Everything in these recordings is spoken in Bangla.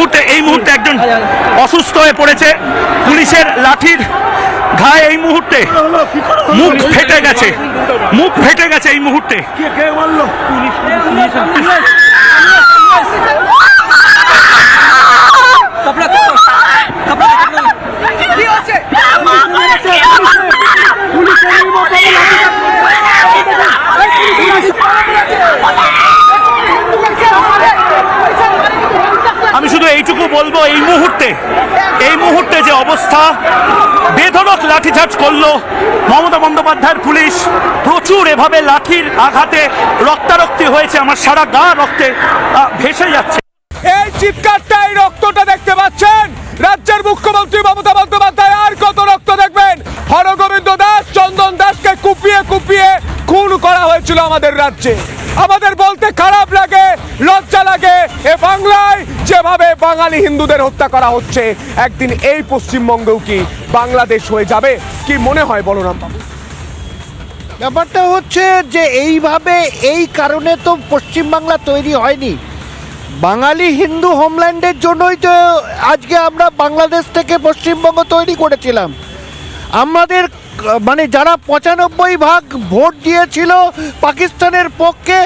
মুহূর্তে এই মুহূর্তে একজন অসুস্থ হয়ে পড়েছে। পুলিশের লাঠির ঘায়ে এই মুহূর্তে। মুখ ফেটে গেছে। মুখ ফেটে গেছে এই মুহূর্তে। আমি বলব এই মুহূর্তে এই মুহূর্তে যে অবস্থা, বেধড়ক লাঠিচার্জ করল মমতা বন্দ্যোপাধ্যায়ের পুলিশ। প্রচুর এভাবে লাঠির আঘাতে রক্তারক্তি হয়েছে, আমার সারা গা রক্তে ভেসে যাচ্ছে। এই চিৎকারটা এই রক্তটা দেখতে পাচ্ছেন আমাদের রাজ্যে। আমাদের বলতে খারাপ লাগে, লজ্জা লাগে। এ বাংলায় যেভাবে বাঙালি হিন্দুদের হত্যা করা হচ্ছে, একদিন এই পশ্চিমবঙ্গেও কি বাংলাদেশ হয়ে যাবে? কি মনে হয় বলরাম বাবু? ব্যাপারটা হচ্ছে যে এইভাবে এই কারণে তো পশ্চিমবাংলা তৈরি হয়নি। বাঙালি হিন্দু হোমল্যান্ডের জন্যই তো আজকে আমরা বাংলাদেশ থেকে পশ্চিমবঙ্গ তৈরি করেছিলাম। আমাদের মানে যারা পঁচানব্বই ভাগ ভোট দিয়েছিল পাকিস্তানের পক্ষে,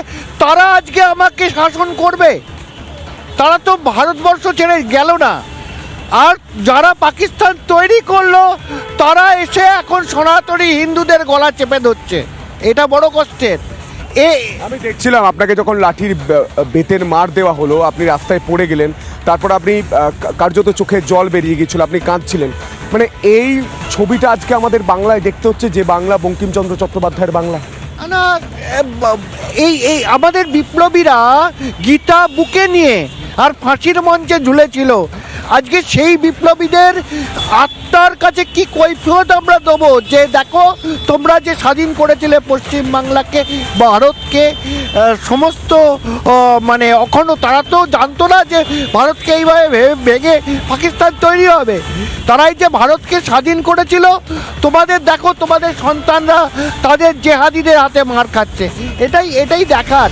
তারা আজকে আমাকে শাসন করবে। তারা তো ভারতবর্ষ ছেড়ে গেল না। আর যারা পাকিস্তান তৈরি করল, তারা এসে এখন সনাতনী হিন্দুদের গলা চেপে ধরছে। এটা বড় কষ্টের। এ আমি দেখছিলাম, আপনাকে যখন লাঠির বেতের মার দেওয়া হলো, আপনি রাস্তায় পড়ে গেলেন, তারপর আপনি কার্যত চোখে জল বেরিয়ে গিয়েছিল, আপনি কাঁদছিলেন। মানে এই ছবিটা আজকে আমাদের বাংলায় দেখতে হচ্ছে যে বাংলা বঙ্কিমচন্দ্র চট্টোপাধ্যায়ের বাংলা। না এই এই, আমাদের বিপ্লবীরা গীতা বুকে নিয়ে আর ফাঁসির মঞ্চে ঝুলেছিল। আজকে সেই বিপ্লবীদের আত্মার কাছে কি কৈফিয়ত আমরা দেবো? যে দেখো, তোমরা যে স্বাধীন করেছিলে পশ্চিমবাংলাকে ভারতকে সমস্ত মানে অখণ্ড, তারা তো জানতো না যে ভারতকে এইভাবে ভেঙে পাকিস্তান তৈরি হবে। তারাই যে ভারতকে স্বাধীন করেছিল, তোমাদের দেখো, তোমাদের সন্তানরা তাদের জেহাদিদের হাতে মার খাচ্ছে। এটাই এটাই দেখার।